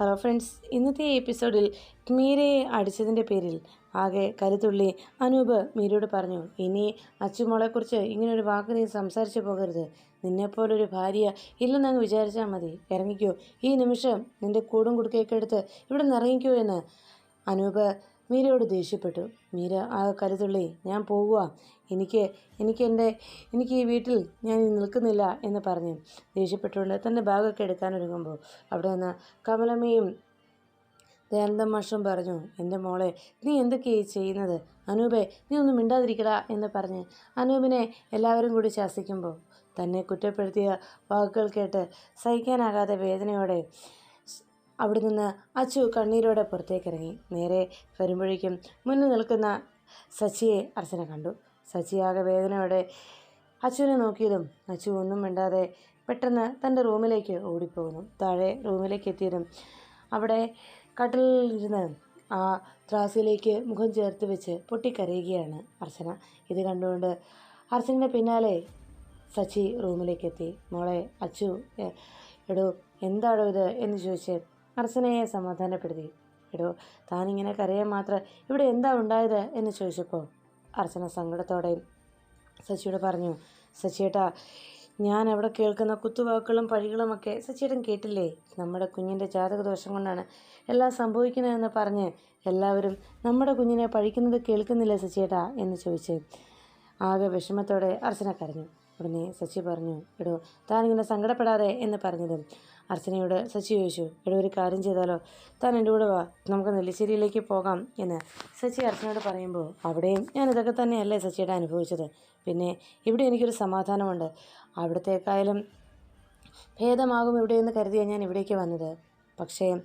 Hello friends ഇന്നത്തെ എപ്പിസോഡിൽ മീരയെ അടിച്ചതിന്റെ പേരിൽ ആകെ കരുത്തുള്ളി അനൂപ് മീരയോട് പറഞ്ഞു ഇനി അച്ചുമോളെക്കുറിച്ച് ഇങ്ങനൊരു വാക്ക് നീ സംസാരിച്ചു പോകരുത്. നിന്നെപ്പോലൊരു ഭാര്യ ഇല്ലെന്നങ്ങ് വിചാരിച്ചാൽ മതി. ഇറങ്ങിക്കോ. ഈ നിമിഷം നിന്റെ കൂടും കുടുക്കയൊക്കെ എടുത്ത് ഇവിടെ നിന്ന് ഇറങ്ങിക്കോ എന്ന്. അനൂപ് മീരയോട് ദേഷ്യപ്പെട്ടു. മീര ആ കരുതുള്ളി ഞാൻ പോവുക എനിക്ക് എനിക്ക് എന്റെ എനിക്ക് ഈ വീട്ടിൽ ഞാൻ നിൽക്കുന്നില്ല എന്ന് പറഞ്ഞ്. ദേഷ്യപ്പെട്ടുകൊണ്ട് തന്റെ ബാഗൊക്കെ എടുക്കാനൊരുങ്ങുമ്പോൾ അവിടെ നിന്ന് കമലമ്മയും ദയാനന്ദ മാഷും പറഞ്ഞു എന്റെ മോളെ നീ എന്തൊക്കെയായി ചെയ്യുന്നത്? അനൂപെ നീ ഒന്നും മിണ്ടാതിരിക്കടാ എന്ന് പറഞ്ഞ് അനൂപിനെ എല്ലാവരും കൂടി ശാസിക്കുമ്പോൾ തന്നെ കുറ്റപ്പെടുത്തിയ വാക്കുകൾ കേട്ട് സഹിക്കാനാകാതെ വേദനയോടെ അവിടെ നിന്ന് അച്ചു കണ്ണീരോടെ പുറത്തേക്കിറങ്ങി. നേരെ വരുമ്പോഴേക്കും മുന്നിൽ നിൽക്കുന്ന സച്ചിയെ അർച്ചന കണ്ടു. സച്ചി ആകെ വേദനയോടെ അച്ചുവിനെ നോക്കിയതും അച്ചു ഒന്നും മിണ്ടാതെ പെട്ടെന്ന് തന്റെ റൂമിലേക്ക് ഓടിപ്പോകുന്നു. താഴെ റൂമിലേക്ക് എത്തിയതും അവിടെ കട്ടിലിൽ ഇരുന്ന് ആ ത്രാസിലേക്ക് മുഖം ചേർത്ത് വെച്ച് പൊട്ടിക്കരയുകയാണ് അർച്ചന. ഇത് കണ്ടുകൊണ്ട് അർച്ചനയുടെ പിന്നാലെ സച്ചി റൂമിലേക്ക് എത്തി. മോളെ അച്ചു എടോ എന്താണോ ഇത്? എന്ന് ചോദിച്ച് അർച്ചനയെ സമാധാനപ്പെടുത്തി. എടോ താനിങ്ങനെ കരയാൻ മാത്രം ഇവിടെ എന്താ ഉണ്ടായത് എന്ന് ചോദിച്ചപ്പോൾ അർച്ചന സങ്കടത്തോടെ സച്ചിയോട് പറഞ്ഞു സച്ചിയേട്ടാ ഞാൻ അവിടെ കേൾക്കുന്ന കുത്തുവാക്കുകളും പഴികളുമൊക്കെ സച്ചിയേട്ടൻ കേട്ടില്ലേ? നമ്മുടെ കുഞ്ഞിന്റെ ജാതകദോഷം കൊണ്ടാണ് എല്ലാം സംഭവിക്കുന്നതെന്ന് പറഞ്ഞ് എല്ലാവരും നമ്മുടെ കുഞ്ഞിനെ പഴിക്കുന്നത് കേൾക്കുന്നില്ല സച്ചിയേട്ടാ? എന്ന് ചോദിച്ച് ആകെ വിഷമത്തോടെ അർച്ചന കരഞ്ഞു. ഉടനെ സച്ചി പറഞ്ഞു എടോ താനിങ്ങനെ സങ്കടപ്പെടാതെ എന്ന് പറഞ്ഞതും അർച്ചനയോട് സച്ചി ചോദിച്ചു എടോ ഒരു കാര്യം ചെയ്താലോ? താൻ എന്റെ കൂടെ വാ നമുക്ക് നെല്ലിശ്ശേരിയിലേക്ക് പോകാം എന്ന് സച്ചി അർച്ചനയോട് പറയുമ്പോൾ അവിടെയും ഞാൻ ഇതൊക്കെ തന്നെയല്ലേ സച്ചിയുടെ അനുഭവിച്ചത്. പിന്നെ ഇവിടെ എനിക്കൊരു സമാധാനമുണ്ട്. അവിടത്തേക്കായാലും ഭേദമാകും ഇവിടെയെന്ന് കരുതിയാണ് ഞാൻ ഇവിടേക്ക് വന്നത്. പക്ഷേ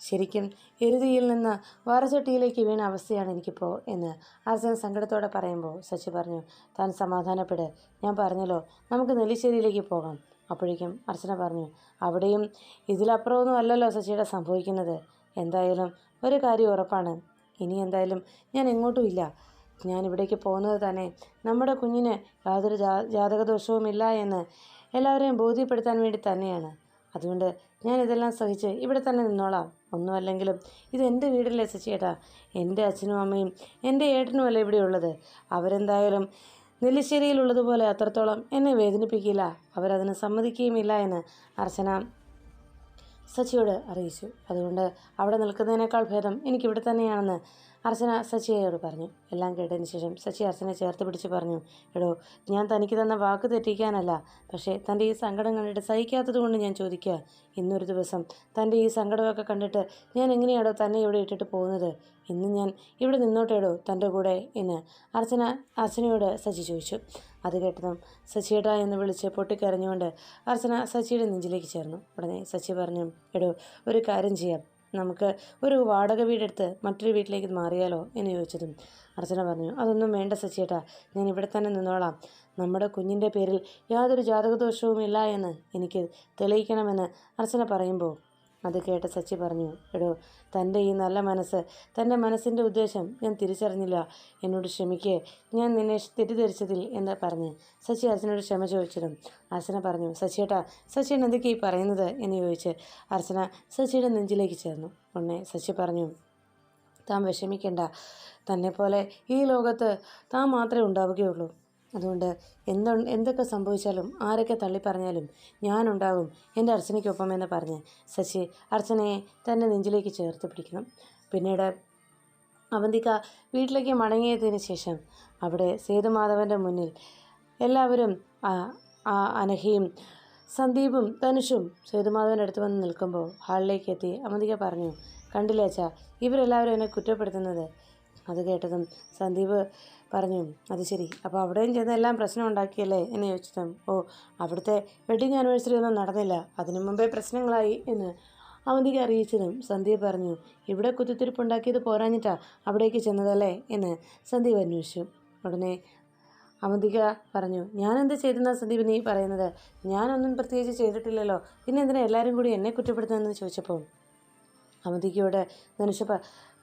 ശരിക്കും എരുതിയിൽ നിന്ന് വാറച്ചട്ടിയിലേക്ക് വീണ അവസ്ഥയാണ് എനിക്കിപ്പോൾ എന്ന് അർച്ചന സങ്കടത്തോടെ പറയുമ്പോൾ സച്ചി പറഞ്ഞു താൻ സമാധാനപ്പെട്. ഞാൻ പറഞ്ഞല്ലോ നമുക്ക് നെല്ലിശ്ശേരിയിലേക്ക് പോകാം. അപ്പോഴേക്കും അർച്ചന പറഞ്ഞു അവിടെയും ഇതിലപ്പുറമൊന്നും അല്ലല്ലോ ശശിയുടെ സംഭവിക്കുന്നത്. എന്തായാലും ഒരു കാര്യം ഉറപ്പാണ്. ഇനി എന്തായാലും ഞാൻ എങ്ങോട്ടും ഇല്ല. ഞാൻ ഇവിടേക്ക് പോകുന്നത് തന്നെ നമ്മുടെ കുഞ്ഞിന് യാതൊരു ജാ ജാതകദോഷവുമില്ല എന്ന് എല്ലാവരെയും ബോധ്യപ്പെടുത്താൻ വേണ്ടി തന്നെയാണ്. അതുകൊണ്ട് ഞാൻ ഇതെല്ലാം സഹിച്ച് ഇവിടെ തന്നെ നിന്നോളാം. ഒന്നുമല്ലെങ്കിലും ഇത് എന്റെ വീടിലെ സച്ചിയേട്ടാ എന്റെ അച്ഛനും അമ്മയും എന്റെ ഏട്ടനുമല്ല ഇവിടെ ഉള്ളത് അവരെന്തായാലും നെല്ലിശ്ശേരിയിലുള്ളതുപോലെ അത്രത്തോളം എന്നെ വേദനിപ്പിക്കില്ല. അവരതിന് സമ്മതിക്കുകയുമില്ല എന്ന് അർച്ചന സച്ചിയോട് അറിയിച്ചു. അതുകൊണ്ട് അവിടെ നിൽക്കുന്നതിനേക്കാൾ ഭേദം എനിക്കിവിടെ തന്നെയാണെന്ന് അർച്ചന സച്ചിയോട് പറഞ്ഞു. എല്ലാം കേട്ടതിന് ശേഷം സച്ചി അർച്ചനെ ചേർത്ത് പിടിച്ച് പറഞ്ഞു എടോ ഞാൻ തനിക്ക് തന്ന വാക്ക് തെറ്റിക്കാനല്ല പക്ഷേ തന്റെ ഈ സങ്കടം കണ്ടിട്ട് സഹിക്കാത്തത് കൊണ്ട് ഞാൻ ചോദിക്കുക. ഇന്നൊരു ദിവസം തന്റെ ഈ സങ്കടമൊക്കെ കണ്ടിട്ട് ഞാൻ എങ്ങനെയാടോ തന്നെ ഇവിടെ ഇട്ടിട്ട് പോകുന്നത്? ഇന്ന് ഞാൻ ഇവിടെ നിന്നോട്ടേടോ തന്റെ കൂടെ എന്ന് അർച്ചന അർച്ചനയോട് സച്ചി ചോദിച്ചു. അത് കേട്ടതും സച്ചിയേട്ടാ എന്ന് വിളിച്ച് പൊട്ടിക്കരഞ്ഞുകൊണ്ട് അർച്ചന സച്ചിയുടെ നെഞ്ചിലേക്ക് ചേർന്നു. ഉടനെ സച്ചി പറഞ്ഞു എടോ ഒരു കാര്യം ചെയ്യാം. നമുക്ക് ഒരു വാടക വീടെടുത്ത് മറ്റൊരു വീട്ടിലേക്ക് മാറിയാലോ? എന്ന് ചോദിച്ചതും അർച്ചന പറഞ്ഞു അതൊന്നും വേണ്ട സച്ചിയേട്ടാ ഞാൻ ഇവിടെ തന്നെ നിന്നോളാം. നമ്മുടെ കുഞ്ഞിന്റെ പേരിൽ യാതൊരു ജാതകദോഷവും ഇല്ല എന്ന് എനിക്ക് തെളിയിക്കണമെന്ന് അർച്ചന പറയുമ്പോൾ അത് കേട്ട സച്ചി പറഞ്ഞു എടോ തന്റെ ഈ നല്ല മനസ്സ് തന്റെ മനസ്സിന്റെ ഉദ്ദേശം ഞാൻ തിരിച്ചറിഞ്ഞില്ല. എന്നോട് ക്ഷമിക്കേ. ഞാൻ നിന്നെ തെറ്റിദ്ധരിച്ചതിൽ എന്ന് പറഞ്ഞ്? സച്ചി അർച്ചനോട് ക്ഷമ ചോദിച്ചതും അർച്ചന പറഞ്ഞു സച്ചിയേട്ടാ സച്ചിൻ എന്തൊക്കെയാണ് ഈ പറയുന്നത്? എന്ന് ചോദിച്ച് അർച്ചന സച്ചിയുടെ നെഞ്ചിലേക്ക് ചേർന്നു. ഉടനെ സച്ചി പറഞ്ഞു താൻ വിഷമിക്കേണ്ട. തന്നെപ്പോലെ ഈ ലോകത്ത് താൻ മാത്രമേ ഉണ്ടാവുകയുള്ളൂ. അതുകൊണ്ട് എന്തോ എന്തൊക്കെ സംഭവിച്ചാലും ആരൊക്കെ തള്ളിപ്പറഞ്ഞാലും ഞാനുണ്ടാകും എന്റെ അർച്ചനയ്ക്കൊപ്പം എന്ന് പറഞ്ഞ് ശശി അർച്ചനയെ തന്നെ നെഞ്ചിലേക്ക് ചേർത്ത് പിടിക്കണം. പിന്നീട് അവന്തിക വീട്ടിലേക്ക് മടങ്ങിയതിന് ശേഷം അവിടെ സേതുമാധവന്റെ മുന്നിൽ എല്ലാവരും അനഹയും സന്ദീപും ധനുഷും സേതുമാധവന്റെ അടുത്ത് വന്ന് നിൽക്കുമ്പോൾ ഹാളിലേക്ക് എത്തി അവന്തിക പറഞ്ഞു കണ്ടില്ലേച്ചാ ഇവരെല്ലാവരും എന്നെ കുറ്റപ്പെടുത്തുന്നത്? അത് കേട്ടതും സന്ദീപ് പറഞ്ഞു അത് ശരി. അപ്പോൾ അവിടെയും ചെന്ന് എല്ലാം പ്രശ്നം ഉണ്ടാക്കിയല്ലേ? എന്ന് ചോദിച്ചിട്ടും ഓ അവിടുത്തെ വെഡിങ് ആനിവേഴ്സറി ഒന്നും നടന്നില്ല. അതിനു മുമ്പേ പ്രശ്നങ്ങളായി എന്ന് അവന്തിക്ക് അറിയിച്ചതും സന്ദീപ് പറഞ്ഞു ഇവിടെ കുത്തിത്തിരിപ്പുണ്ടാക്കിയത് പോരാഞ്ഞിട്ടാ അവിടേക്ക് ചെന്നതല്ലേ? എന്ന് സന്ദീപ് അന്വേഷിച്ചു. ഉടനെ അവന്തിക പറഞ്ഞു ഞാൻ എന്ത് ചെയ്തെന്നാ സന്ദീപ് നീ പറയുന്നത്? ഞാനൊന്നും പ്രത്യേകിച്ച് ചെയ്തിട്ടില്ലല്ലോ. പിന്നെ എന്തിനാ എല്ലാവരും കൂടി എന്നെ കുറ്റപ്പെടുത്തുന്നതെന്ന് ചോദിച്ചപ്പോൾ? അവന്തികയോട് ധനുഷ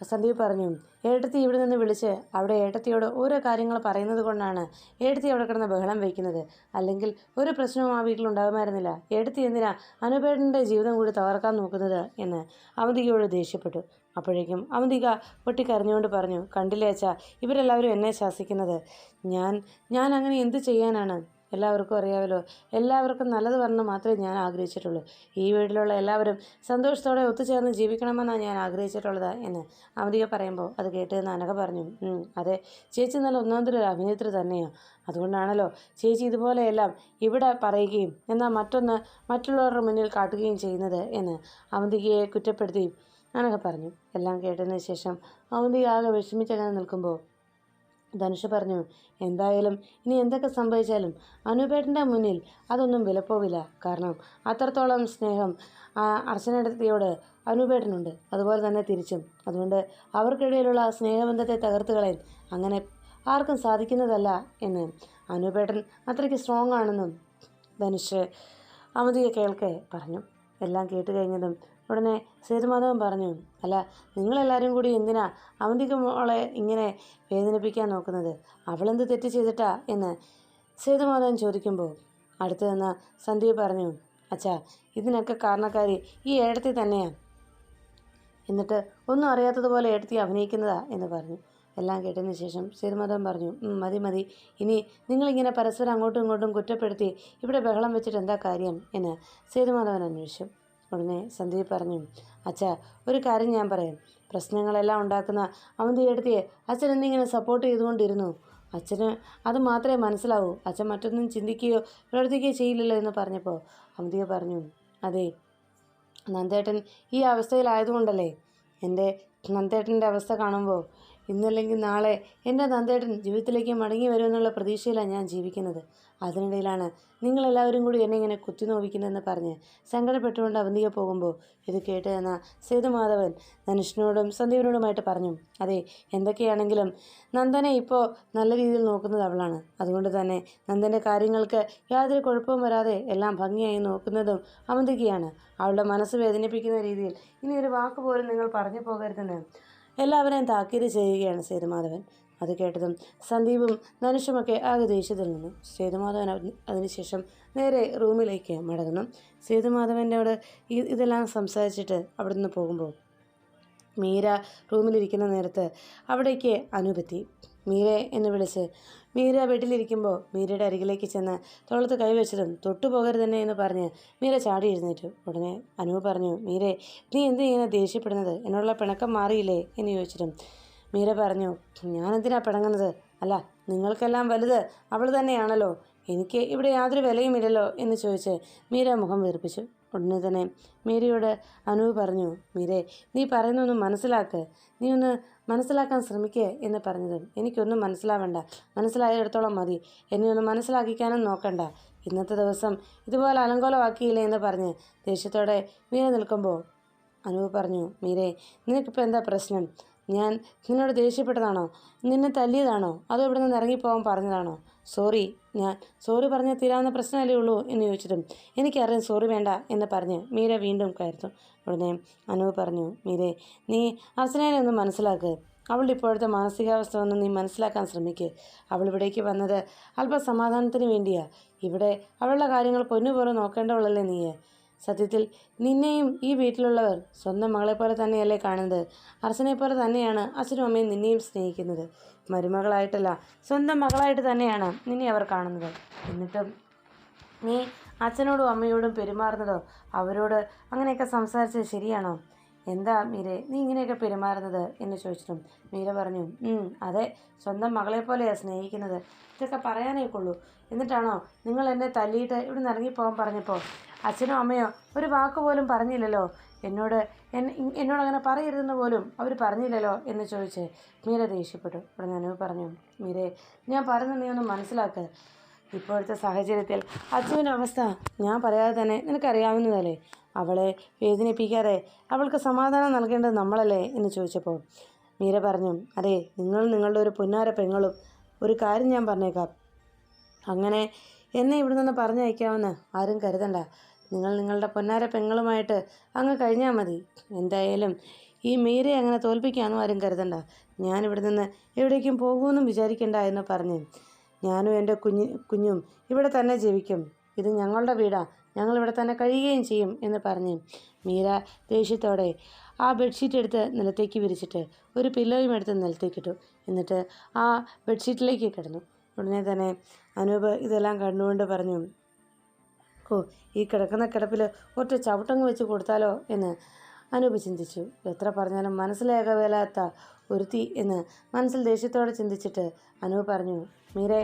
സന്ദീപ് പറഞ്ഞു ഏട്ടത്തി ഇവിടെ നിന്ന് വിളിച്ച് അവിടെ ഏട്ടത്തിയോട് ഓരോ കാര്യങ്ങൾ പറയുന്നത് കൊണ്ടാണ് ഏട്ടത്തി അവിടെ കിടന്ന് ബഹളം വയ്ക്കുന്നത് അല്ലെങ്കിൽ ഒരു പ്രശ്നവും ആ വീട്ടിൽ ഉണ്ടാകുമായിരുന്നില്ല. ഏട്ടത്തി എന്തിനാ അനുപേട്ടന്റെ ജീവിതം കൂടി തകർക്കാൻ നോക്കുന്നത്? എന്ന് അവന്തികയോട് ദേഷ്യപ്പെട്ടു. അപ്പോഴേക്കും അവന്തിക പൊട്ടിക്കരഞ്ഞുകൊണ്ട് പറഞ്ഞു കണ്ടില്ലേ അച്ഛാ ഇവരെല്ലാവരും എന്നെ ശാസിക്കുന്നത്. ഞാൻ ഞാൻ അങ്ങനെ എന്ത് ചെയ്യാനാണ്? എല്ലാവർക്കും അറിയാമല്ലോ. എല്ലാവർക്കും നല്ലത് പറഞ്ഞ് മാത്രമേ ഞാൻ ആഗ്രഹിച്ചിട്ടുള്ളൂ. ഈ വീട്ടിലുള്ള എല്ലാവരും സന്തോഷത്തോടെ ഒത്തുചേർന്ന് ജീവിക്കണമെന്നാണ് ഞാൻ ആഗ്രഹിച്ചിട്ടുള്ളത് എന്ന് അവന്തിക പറയുമ്പോൾ അത് കേട്ട് നനക പറഞ്ഞു "ഉം, അതെ. ചേച്ചി നല്ല ഒന്നാമതൊരു അഭിനേത്രി തന്നെയാണ് അതുകൊണ്ടാണല്ലോ ചേച്ചി ഇതുപോലെയെല്ലാം ഇവിടെ പറയുകയും എന്നാൽ മറ്റൊന്ന് മറ്റുള്ളവരുടെ മുന്നിൽ കാട്ടുകയും ചെയ്യുന്നത് എന്ന് അവന്തികയെ കുറ്റപ്പെടുത്തി അനഘ പറഞ്ഞു. എല്ലാം കേട്ടതിന് ശേഷം അവന്തിക ആകെ വിഷമിച്ചങ്ങനെ നിൽക്കുമ്പോൾ ധനുഷ് പറഞ്ഞു എന്തായാലും ഇനി എന്തൊക്കെ സംഭവിച്ചാലും അനുപേട്ടന്റെ മുന്നിൽ അതൊന്നും വിലപ്പോവില്ല. കാരണം അത്രത്തോളം സ്നേഹം അർച്ചനടത്തിയോട് അനുപേട്ടനുണ്ട് അതുപോലെ തന്നെ തിരിച്ചും. അതുകൊണ്ട് അവർക്കിടയിലുള്ള സ്നേഹബന്ധത്തെ തകർത്ത് കളയാൻ അങ്ങനെ ആർക്കും സാധിക്കുന്നതല്ല എന്ന് അനുപേട്ടൻ അത്രയ്ക്ക് സ്ട്രോങ് ആണെന്നും ധനുഷ് അവധിയെ കേൾക്കെ പറഞ്ഞു. എല്ലാം കേട്ട് കഴിഞ്ഞതും ഉടനെ സേതുമാധവൻ പറഞ്ഞു അല്ല നിങ്ങളെല്ലാവരും കൂടി എന്തിനാ അവന്തിക മോളെ ഇങ്ങനെ വേദനിപ്പിക്കാൻ നോക്കുന്നത്? അവളെന്ത് തെറ്റ് ചെയ്തിട്ടാ എന്ന്? സേതുമാധവൻ ചോദിക്കുമ്പോൾ അടുത്തു നിന്ന് സന്ദീപ് പറഞ്ഞു അച്ഛാ ഇതിനൊക്കെ കാരണക്കാരി ഈ ഏടത്തി തന്നെയാണ് എന്നിട്ട് ഒന്നും അറിയാത്തതുപോലെ എടുത്തി അഭിനയിക്കുന്നതാ എന്ന് പറഞ്ഞു. എല്ലാം കേട്ടതിന് ശേഷം സേതുമാധവൻ പറഞ്ഞു മതി മതി. ഇനി നിങ്ങളിങ്ങനെ പരസ്പരം അങ്ങോട്ടും ഇങ്ങോട്ടും കുറ്റപ്പെടുത്തി ഇവിടെ ബഹളം വെച്ചിട്ട് എന്താ കാര്യം? എന്ന് സേതുമാധവൻ അന്വേഷിച്ചു. ഉടനെ സന്ദീപ് പറഞ്ഞു അച്ഛാ ഒരു കാര്യം ഞാൻ പറയാം. പ്രശ്നങ്ങളെല്ലാം ഉണ്ടാക്കുന്ന അവന്തി എടുത്തിയെ അച്ഛൻ എന്നിങ്ങനെ സപ്പോർട്ട് ചെയ്തുകൊണ്ടിരുന്നു. അച്ഛന് അത് മാത്രമേ മനസ്സിലാവൂ. അച്ഛൻ മറ്റൊന്നും ചിന്തിക്കുകയോ പ്രവർത്തിക്കുകയോ ചെയ്യില്ലല്ലോ എന്ന് പറഞ്ഞപ്പോൾ അവന്തിക പറഞ്ഞു അതെ നന്ദേട്ടൻ ഈ അവസ്ഥയിലായതുകൊണ്ടല്ലേ? എന്റെ നന്ദേട്ടന്റെ അവസ്ഥ കാണുമ്പോൾ ഇന്നല്ലെങ്കിൽ നാളെ എന്റെ നന്ദേട്ടൻ ജീവിതത്തിലേക്ക് മടങ്ങി വരുമെന്നുള്ള പ്രതീക്ഷയിലാണ് ഞാൻ ജീവിക്കുന്നത്. അതിനിടയിലാണ് നിങ്ങളെല്ലാവരും കൂടി എന്നെ ഇങ്ങനെ കുത്തി നോവിക്കുന്നതെന്ന് പറഞ്ഞ് സങ്കടപ്പെട്ടുകൊണ്ട് അവന്തിക പോകുമ്പോൾ ഇത് കേട്ട് എന്ന സേതുമാധവൻ ധനുഷിനോടും സന്ദീപിനോടുമായിട്ട് പറഞ്ഞു അതെ എന്തൊക്കെയാണെങ്കിലും നന്ദനെ ഇപ്പോൾ നല്ല രീതിയിൽ നോക്കുന്നത് അവളാണ്. അതുകൊണ്ട് തന്നെ നന്ദന്റെ കാര്യങ്ങൾക്ക് യാതൊരു കുഴപ്പവും വരാതെ എല്ലാം ഭംഗിയായി നോക്കുന്നതും അവന്തികയാണ്. അവളുടെ മനസ്സ് വേദനിപ്പിക്കുന്ന രീതിയിൽ ഇനി ഒരു വാക്ക് പോലും നിങ്ങൾ പറഞ്ഞു പോകരുതെന്ന് എല്ലാവരെയും താക്കീത് ചെയ്യുകയാണ് സേതുമാധവൻ. അത് കേട്ടതും സന്ദീപും ധനുഷുമൊക്കെ ആകെ ദേഷ്യത്തിൽ നിന്നു. സേതുമാധവൻ അതിനുശേഷം നേരെ റൂമിലേക്ക് മടങ്ങുന്നു. സേതുമാധവന്റെയോട് ഈ ഇതെല്ലാം സംസാരിച്ചിട്ട് അവിടെ നിന്ന് പോകുമ്പോൾ മീര റൂമിലിരിക്കുന്ന നേരത്ത് അവിടേക്ക് അനുപത്തി. മീര എന്ന് വിളിച്ച് മീര വീട്ടിലിരിക്കുമ്പോൾ മീരയുടെ അരികിലേക്ക് ചെന്ന് തോളത്ത് കൈവച്ചതും തൊട്ടു പോകരുത് തന്നെ എന്ന് പറഞ്ഞ് മീര ചാടി എഴുന്നേറ്റു. ഉടനെ അനു പറഞ്ഞു മീരെ നീ എന്ത് ഇങ്ങനെ ദേഷ്യപ്പെടുന്നത്? എന്നുള്ള പിണക്കം മാറിയില്ലേ? എന്ന് ചോദിച്ചിട്ടും മീര പറഞ്ഞു ഞാനെന്തിനാ പിണങ്ങുന്നത്? അല്ല നിങ്ങൾക്കെല്ലാം വലുത് അവൾ തന്നെയാണല്ലോ. എനിക്ക് ഇവിടെ യാതൊരു വിലയുമില്ലല്ലോ എന്ന് ചോദിച്ച് മീര മുഖം വീർപ്പിച്ചു. ഉടനെ തന്നെ മീരയോട് അനു പറഞ്ഞു മീരെ നീ പറയുന്നൊന്നും മനസ്സിലാക്ക്. നീ ഒന്ന് മനസ്സിലാക്കാൻ ശ്രമിക്കുക എന്ന് പറഞ്ഞതും എനിക്കൊന്നും മനസ്സിലാവണ്ട. മനസ്സിലായിടത്തോളം മതി. എന്നെ ഒന്ന് മനസ്സിലാക്കിക്കാനും നോക്കണ്ട. ഇന്നത്തെ ദിവസം ഇതുപോലെ അലങ്കോലമാക്കിയില്ലേ എന്ന് പറഞ്ഞ് ദേഷ്യത്തോടെ മീര നിൽക്കുമ്പോൾ അനുവ് പറഞ്ഞു മീരെ നിനക്കിപ്പോൾ എന്താ പ്രശ്നം? ഞാൻ നിന്നോട് ദേഷ്യപ്പെട്ടതാണോ? നിന്നെ തല്ലിയതാണോ? അതോ ഇവിടെ നിന്ന് ഇറങ്ങിപ്പോകാൻ പറഞ്ഞതാണോ? സോറി ഞാൻ സോറി പറഞ്ഞ് തീരാവുന്ന പ്രശ്നമല്ലേ ഉള്ളൂ എന്ന് ചോദിച്ചിട്ടും എനിക്കറിയാം സോറി വേണ്ട എന്ന് പറഞ്ഞ് മീര വീണ്ടും കയർത്തു ഉടനെ അനുവ് പറഞ്ഞു മീരെ നീ അർച്ചനയെ ഒന്ന് മനസ്സിലാക്ക്. അവളുടെ ഇപ്പോഴത്തെ മാനസികാവസ്ഥ ഒന്ന് നീ മനസ്സിലാക്കാൻ ശ്രമിക്കുക അവൾ ഇവിടേക്ക് വന്നത് അല്പ സമാധാനത്തിന് വേണ്ടിയാ. ഇവിടെ അവളുടെ കാര്യങ്ങൾ പൊന്നുപോലെ നോക്കേണ്ടവളല്ലേ നീ സത്യത്തിൽ നിന്നെയും ഈ വീട്ടിലുള്ളവർ സ്വന്തം മകളെ പോലെ തന്നെയല്ലേ കാണുന്നത്? അർച്ചനെ പോലെ തന്നെയാണ് അച്ഛനും അമ്മയും നിന്നെയും സ്നേഹിക്കുന്നത്. മരുമകളായിട്ടല്ല സ്വന്തം മകളായിട്ട് തന്നെയാണ് നിന്നെ അവർ കാണുന്നത്. എന്നിട്ടും നീ അച്ഛനോടും അമ്മയോടും പെരുമാറുന്നതോ അവരോട് അങ്ങനെയൊക്കെ സംസാരിച്ചത് ശരിയാണോ? എന്താ മീരെ നീ ഇങ്ങനെയൊക്കെ പെരുമാറുന്നത്? എന്ന് ചോദിച്ചിട്ടും മീര പറഞ്ഞു അതെ സ്വന്തം മകളെ പോലെയാണ് സ്നേഹിക്കുന്നത്. ഇതൊക്കെ പറയാനേക്കുള്ളൂ എന്നിട്ടാണോ നിങ്ങൾ എന്നെ തല്ലിയിട്ട് ഇവിടെ നിന്ന് ഇറങ്ങിപ്പോകാൻ പറഞ്ഞപ്പോൾ അച്ഛനോ അമ്മയോ ഒരു വാക്ക് പോലും പറഞ്ഞില്ലല്ലോ. എന്നോട് എന്നോട് അങ്ങനെ പറയരുതെന്ന് പോലും അവർ പറഞ്ഞില്ലല്ലോ എന്ന് ചോദിച്ച് മീര ദേഷ്യപ്പെട്ടു. ഉടനെ അനു പറഞ്ഞു മീരെ ഞാൻ പറയുന്നത് നീ ഒന്ന് മനസ്സിലാക്ക്. ഇപ്പോഴത്തെ സാഹചര്യത്തിൽ അച്ഛന്റെ അവസ്ഥ ഞാൻ പറയാതെ തന്നെ നിനക്കറിയാവുന്നതല്ലേ? അവളെ വേദനിപ്പിക്കാതെ അവൾക്ക് സമാധാനം നൽകേണ്ടത് നമ്മളല്ലേ? എന്ന് ചോദിച്ചപ്പോൾ മീര പറഞ്ഞു അതെ നിങ്ങൾ നിങ്ങളുടെ ഒരു പുന്നാര പെങ്ങളും ഒരു കാര്യം ഞാൻ പറഞ്ഞേക്കാം. അങ്ങനെ എന്നെ ഇവിടെ നിന്ന് പറഞ്ഞയക്കാമെന്ന് ആരും കരുതണ്ട. നിങ്ങൾ നിങ്ങളുടെ പൊന്നാര പെങ്ങളുമായിട്ട് അങ്ങ് കഴിഞ്ഞാൽ മതി. എന്തായാലും ഈ മീരെ അങ്ങനെ തോൽപ്പിക്കാനും ആരും കരുതണ്ട. ഞാനിവിടെ നിന്ന് എവിടേക്കും പോകുമെന്നും വിചാരിക്കണ്ട എന്ന് പറഞ്ഞ് ഞാനും എന്റെ കുഞ്ഞ് കുഞ്ഞും ഇവിടെ തന്നെ ജീവിക്കും. ഇത് ഞങ്ങളുടെ വീടാണ് ഞങ്ങൾ ഇവിടെ തന്നെ കഴിയുകയും ചെയ്യും എന്ന് പറഞ്ഞ് മീര ദേഷ്യത്തോടെ ആ ബെഡ്ഷീറ്റ് എടുത്ത് നിലത്തേക്ക് വിരിച്ചിട്ട് ഒരു പില്ലോയും എടുത്ത് നിലത്തേക്കിട്ടു എന്നിട്ട് ആ ബെഡ്ഷീറ്റിലേക്ക് കിടന്നു. ഉടനെ തന്നെ അനൂപ് ഇതെല്ലാം കണ്ടുകൊണ്ട് പറഞ്ഞു ഓ ഈ കിടക്കുന്ന കിടപ്പിൽ ഒറ്റ ചവിട്ടങ്ങ് വെച്ച് കൊടുത്താലോ എന്ന് അനൂപ് ചിന്തിച്ചു. എത്ര പറഞ്ഞാലും മനസ്സിലാകവേലാത്ത ഒരുത്തി എന്ന് മനസ്സിൽ ദേഷ്യത്തോടെ ചിന്തിച്ചിട്ട് അനൂപ് പറഞ്ഞു മീരെ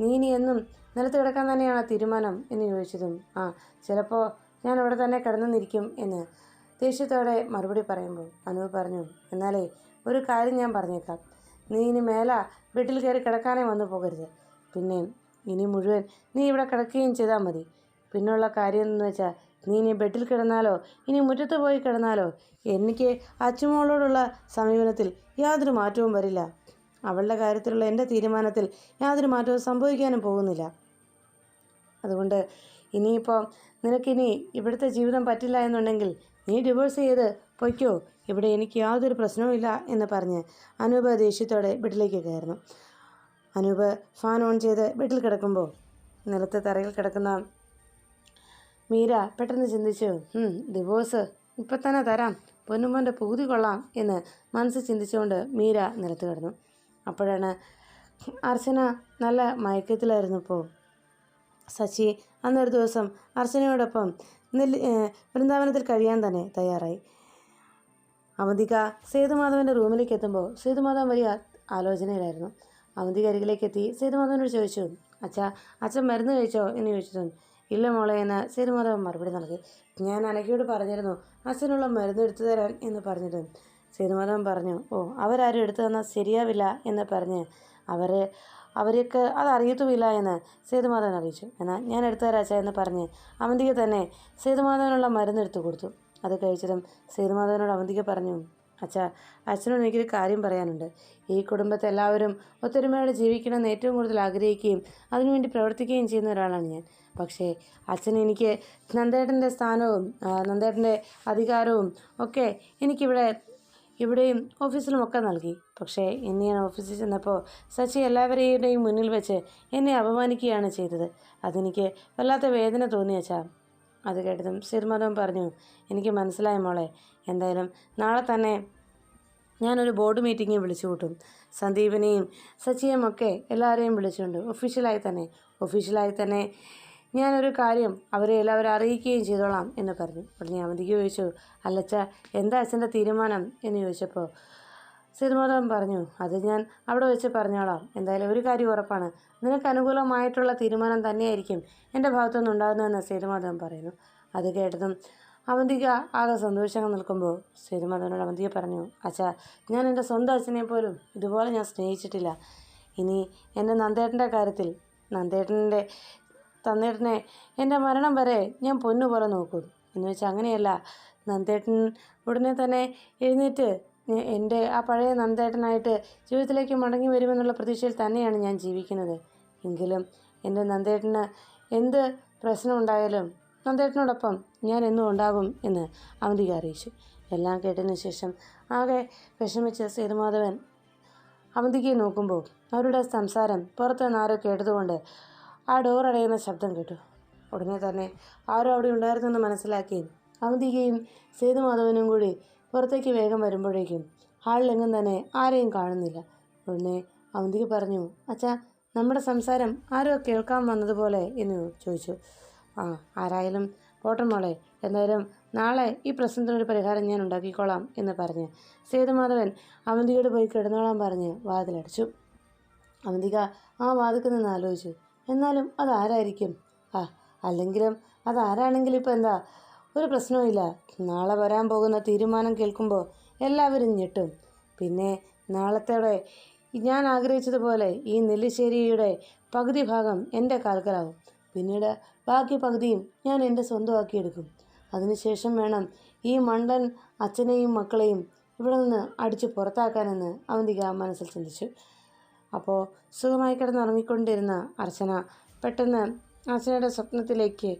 നീ ഇനി എന്നും നിലത്ത് കിടക്കാൻ തന്നെയാണ് തീരുമാനം? എന്ന് ചോദിച്ചതും ആ ചിലപ്പോൾ ഞാൻ അവിടെ തന്നെ കിടന്നിരിക്കും എന്ന് ദേഷ്യത്തോടെ മറുപടി പറയുമ്പോൾ അനൂപ് പറഞ്ഞു എന്നാലേ ഒരു കാര്യം ഞാൻ പറഞ്ഞേക്കാം. നീ ഇനി മേല വീട്ടിൽ കയറി കിടക്കാനേ വന്നു പോകരുത്. പിന്നെ ഇനി മുഴുവൻ നീ ഇവിടെ കിടക്കുകയും ചെയ്താൽ മതി. പിന്നുള്ള കാര്യം എന്ന് വെച്ചാൽ നീ ഇനി ബെഡിൽ കിടന്നാലോ ഇനി മുറ്റത്ത് പോയി കിടന്നാലോ എനിക്ക് അച്ചുമോളോടുള്ള സമീപനത്തിൽ യാതൊരു മാറ്റവും വരില്ല. അവളുടെ കാര്യത്തിലുള്ള എന്റെ തീരുമാനത്തിൽ യാതൊരു മാറ്റവും സംഭവിക്കാനും പോകുന്നില്ല. അതുകൊണ്ട് ഇനിയിപ്പോൾ നിനക്കിനി ഇവിടുത്തെ ജീവിതം പറ്റില്ല എന്നുണ്ടെങ്കിൽ നീ ഡിവോഴ്സ് ചെയ്ത് പൊയ്ക്കോ. ഇവിടെ എനിക്ക് യാതൊരു പ്രശ്നവുമില്ല എന്ന് പറഞ്ഞ് അനൂപ ദേഷ്യത്തോടെ ബെഡിലേക്ക് കയറുന്നു. അനൂപ് ഫാൻ ഓൺ ചെയ്ത് ബെഡിൽ കിടക്കുമ്പോൾ നിലത്ത് തറയിൽ കിടക്കുന്ന മീര പെട്ടെന്ന് ചിന്തിച്ചു "ഉം, ഡിവോഴ്സ് ഇപ്പം തന്നെ തരാം. പൊന്നുമോന്റെ പൂതി കൊള്ളാം എന്ന് മനസ്സ് ചിന്തിച്ചുകൊണ്ട് മീര നിലത്ത് കിടന്നു. അപ്പോഴാണ് അർച്ചന നല്ല മയക്കത്തിലായിരുന്നു ഇപ്പോൾ സച്ചി അന്നൊരു ദിവസം അർച്ചനയോടൊപ്പം നെല്ലി വൃന്ദാവനത്തിൽ കഴിയാൻ തന്നെ തയ്യാറായി. അവന്തിക സേതുമാധവന്റെ റൂമിലേക്ക് എത്തുമ്പോൾ സേതുമാധവൻ വലിയ ആലോചനയിലായിരുന്നു. അവന്തിക അരികിലേക്ക് എത്തി സേതുമാധവനോട് ചോദിച്ചു അച്ഛ അച്ഛൻ മരുന്ന് കഴിച്ചോ? എന്ന് ചോദിച്ചതും ഇല്ല മോളെ എന്ന് സിനിമാതാവ് മറുപടി നൽകി. ഞാൻ അനക്കയോട് പറഞ്ഞിരുന്നു അച്ഛനുള്ള മരുന്ന് എടുത്തു തരാൻ എന്ന് പറഞ്ഞിരുന്നു. സേതുമാധവൻ പറഞ്ഞു ഓ അവരാരും എടുത്തു തന്നാൽ ശരിയാവില്ല എന്ന് പറഞ്ഞ് അവർ അവർക്ക് അതറിയത്തുമില്ല എന്ന് സേതുമാധവൻ അറിയിച്ചു. എന്നാൽ ഞാൻ എടുത്തു തരാച്ച എന്ന് പറഞ്ഞ് അവന്തിക തന്നെ സേതുമാധവനുള്ള മരുന്ന് എടുത്തു കൊടുത്തു. അത് കഴിച്ചതും സേതുമാധവനോട് അവന്തിക പറഞ്ഞു അച്ഛാ അച്ഛനോട് എനിക്കൊരു കാര്യം പറയാനുണ്ട്. ഈ കുടുംബത്തെ എല്ലാവരും ഒത്തൊരുമയോടെ ജീവിക്കണമെന്ന് ഏറ്റവും കൂടുതൽ ആഗ്രഹിക്കുകയും അതിനുവേണ്ടി പ്രവർത്തിക്കുകയും ചെയ്യുന്ന ഒരാളാണ് ഞാൻ. പക്ഷേ അച്ഛൻ എനിക്ക് നന്ദേട്ടന്റെ സ്ഥാനവും നന്ദേട്ടന്റെ അധികാരവും ഒക്കെ എനിക്കിവിടെ ഇവിടെയും ഓഫീസിലും ഒക്കെ നൽകി. പക്ഷേ ഇന്ന് ഞാൻ ഓഫീസിൽ ചെന്നപ്പോൾ സച്ചി എല്ലാവരെയും മുന്നിൽ വെച്ച് എന്നെ അപമാനിക്കുകയാണ് ചെയ്തത്. അതെനിക്ക് വല്ലാത്ത വേദന തോന്നി അച്ഛാ. അത് കേട്ടതും ശ്രീമാധവൻ പറഞ്ഞു എനിക്ക് മനസ്സിലായ മോളെ എന്തായാലും നാളെ തന്നെ ഞാനൊരു ബോർഡ് മീറ്റിംഗ് വിളിച്ചു കൂട്ടും. സന്ദീപിനെയും സച്ചിയെയും ഒക്കെ എല്ലാവരെയും വിളിച്ചുകൊണ്ട് ഒഫീഷ്യലായി തന്നെ ഒഫീഷ്യലായി തന്നെ ഞാനൊരു കാര്യം അവരെ എല്ലാവരും അറിയിക്കുകയും ചെയ്തോളാം എന്ന് പറഞ്ഞു. ഉടനെ അവന്തിക്ക് ചോദിച്ചു അല്ലച്ച എന്താ അച്ഛന്റെ തീരുമാനം? എന്ന് ചോദിച്ചപ്പോൾ സിനിമോദം പറഞ്ഞു അത് ഞാൻ അവിടെ വെച്ച് പറഞ്ഞോളാം. എന്തായാലും ഒരു കാര്യം ഉറപ്പാണ്. നിനക്ക് അനുകൂലമായിട്ടുള്ള തീരുമാനം തന്നെയായിരിക്കും എന്റെ ഭാഗത്തുനിന്ന് ഉണ്ടാകുന്നതെന്ന് സിനിമോദം പറയുന്നു. അത് കേട്ടതും അവന്തിക ആകെ സന്തോഷങ്ങൾ നിൽക്കുമ്പോൾ സേതുമാധവനോട് അവന്തിക പറഞ്ഞു അച്ഛാ ഞാൻ എന്റെ സ്വന്തം അച്ഛനെ പോലും ഇതുപോലെ ഞാൻ സ്നേഹിച്ചിട്ടില്ല. ഇനി എന്റെ നന്ദേട്ടന്റെ കാര്യത്തിൽ നന്ദേട്ടന്റെ തന്നേട്ടനെ എന്റെ മരണം വരെ ഞാൻ പൊന്നുപോലെ നോക്കും. എന്ന് വെച്ചാൽ അങ്ങനെയല്ല. നന്ദേട്ടൻ ഉടനെ തന്നെ എഴുന്നേറ്റ് എന്റെ ആ പഴയ നന്ദേട്ടനായിട്ട് ജീവിതത്തിലേക്ക് മടങ്ങി വരുമെന്നുള്ള പ്രതീക്ഷയിൽ തന്നെയാണ് ഞാൻ ജീവിക്കുന്നത്. എങ്കിലും എന്റെ നന്ദേട്ടന് എന്ത് പ്രശ്നമുണ്ടായാലും നന്ദേട്ടനോടൊപ്പം ഞാൻ എന്നും ഉണ്ടാകും എന്ന് അവന്തിക അറിയിച്ചു. എല്ലാം കേട്ടതിന് ശേഷം ആകെ വിഷമിച്ച സേതുമാധവൻ അവന്തികയെ നോക്കുമ്പോൾ അവരുടെ സംസാരം പുറത്തുനിന്ന് ആരോ കേട്ടതുകൊണ്ട് ആ ഡോർ അടയുന്ന ശബ്ദം കേട്ടു. ഉടനെ തന്നെ ആരും അവിടെ ഉണ്ടായിരുന്നെന്ന് മനസ്സിലാക്കി അവന്തികയും സേതുമാധവനും കൂടി പുറത്തേക്ക് വേഗം വരുമ്പോഴേക്കും ഹാളിലെങ്ങും തന്നെ ആരെയും കാണുന്നില്ല. ഉടനെ അവന്തിക പറഞ്ഞു അച്ഛാ നമ്മുടെ സംസാരം ആരോ കേൾക്കാൻ വന്നതുപോലെ എന്ന് ചോദിച്ചു. ആ ആരായാലും പോട്ടെ മോളെ എന്തായാലും നാളെ ഈ പ്രശ്നത്തിനൊരു പരിഹാരം ഞാൻ ഉണ്ടാക്കിക്കോളാം എന്ന് പറഞ്ഞ് സേതുമാധവൻ അവന്തികയോട് പോയി കിടന്നോളാൻ പറഞ്ഞ് വാതിലടച്ചു. അവന്തിക ആ വാതിൽക്ക് നിന്ന് ആലോചിച്ചു. എന്നാലും അതാരായിരിക്കും? ആ അല്ലെങ്കിലും അതാരാണെങ്കിലും ഇപ്പം എന്താ? ഒരു പ്രശ്നവുമില്ല. നാളെ വരാൻ പോകുന്ന തീരുമാനം കേൾക്കുമ്പോൾ എല്ലാവരും ഞെട്ടും. പിന്നെ നാളത്തോടെ ഞാൻ ആഗ്രഹിച്ചതുപോലെ ഈ നെല്ലിശ്ശേരിയുടെ പകുതി ഭാഗം എന്റെ കാൽക്കലാവും. പിന്നീട് ബാക്കി പകുതിയും ഞാൻ എന്റെ സ്വന്തമാക്കിയെടുക്കും. അതിനുശേഷം വേണം ഈ മണ്ടൻ അച്ഛനെയും മക്കളെയും ഇവിടെ നിന്ന് അടിച്ചു പുറത്താക്കാനെന്ന് അവന്തിക മനസ്സിൽ ചിന്തിച്ചു. അപ്പോൾ സുഖമായി കിടന്നുറങ്ങിക്കൊണ്ടിരുന്ന അർച്ചന പെട്ടെന്ന് അർച്ചനയുടെ സ്വപ്നത്തിലേക്ക്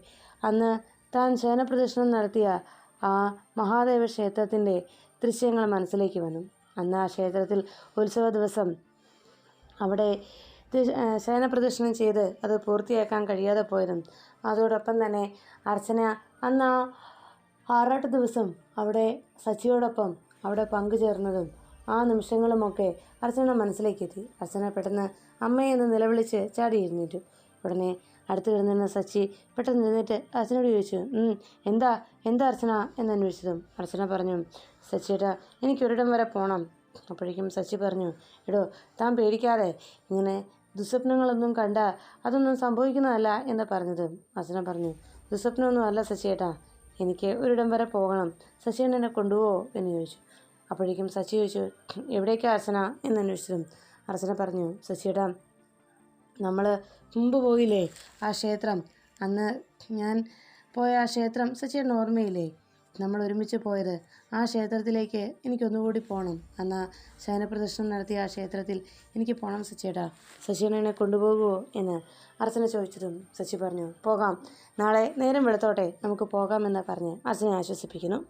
അന്ന് താൻ ശയനപ്രദർശനം നടത്തിയ ആ മഹാദേവ ക്ഷേത്രത്തിന്റെ ദൃശ്യങ്ങൾ മനസ്സിലേക്ക് വന്നു. അന്ന് ആ ക്ഷേത്രത്തിൽ ഉത്സവ ദിവസം അവിടെ ശയനപ്രദർശനം ചെയ്ത് അത് പൂർത്തിയാക്കാൻ കഴിയാതെ പോയതും അതോടൊപ്പം തന്നെ അർച്ചന അന്ന് ആ ആറാട്ട് ദിവസം അവിടെ സച്ചിയോടൊപ്പം അവിടെ പങ്കുചേർന്നതും ആ നിമിഷങ്ങളുമൊക്കെ അർച്ചന മനസ്സിലേക്ക് എത്തി അർച്ചന പെട്ടെന്ന് അമ്മയെന്ന് നിലവിളിച്ച് ചാടി എഴുന്നേറ്റു. ഉടനെ അടുത്ത് കിടന്നിരുന്ന സച്ചി പെട്ടെന്ന് നിന്നിട്ട് അർച്ചനയോട് ചോദിച്ചു എന്താ എന്താ അർച്ചന? എന്ന് അന്വേഷിച്ചതും അർച്ചന പറഞ്ഞു സച്ചിയേട്ടാ എനിക്ക് ഒരിടം വരെ പോകണം അപ്പോഴേക്കും സച്ചി പറഞ്ഞു എടോ താൻ പേടിക്കാതെ ഇങ്ങനെ ദുസ്വപ്നങ്ങളൊന്നും കണ്ട അതൊന്നും സംഭവിക്കുന്നതല്ല എന്ന് പറഞ്ഞത്. അർച്ചന പറഞ്ഞു ദുസ്വപ്നമൊന്നും അല്ല സച്ചിയേട്ടാ എനിക്ക് ഒരിടം വരെ പോകണം. സച്ചിയേട്ടൻ എന്നെ കൊണ്ടുപോവോ? എന്ന് ചോദിച്ചു. അപ്പോഴേക്കും സച്ചി ചോദിച്ചു എവിടേക്കാ അർച്ചന? എന്ന് അന്വേഷിച്ചതും അർച്ചന പറഞ്ഞു സച്ചിയേട്ടാ നമ്മൾ മുമ്പ് പോയില്ലേ ആ ക്ഷേത്രം? അന്ന് ഞാൻ പോയ ആ ക്ഷേത്രം ശശിയുടെ ഓർമ്മയില്ലേ? നമ്മൾ ഒരുമിച്ച് പോയത്. ആ ക്ഷേത്രത്തിലേക്ക് എനിക്കൊന്നുകൂടി പോകണം അന്ന് ശയനപ്രദർശനം നടത്തിയ ആ ക്ഷേത്രത്തിൽ എനിക്ക് പോകണം സച്ചിയേട്ടാ. എന്നെ കൊണ്ടുപോകുമോ എന്ന് അർച്ചന ചോദിച്ചതും സച്ചി പറഞ്ഞു പോകാം. നാളെ നേരം വെളുത്തോട്ടെ നമുക്ക് പോകാമെന്ന് പറഞ്ഞ് അർച്ചനെ ആശ്വസിപ്പിക്കുന്നു.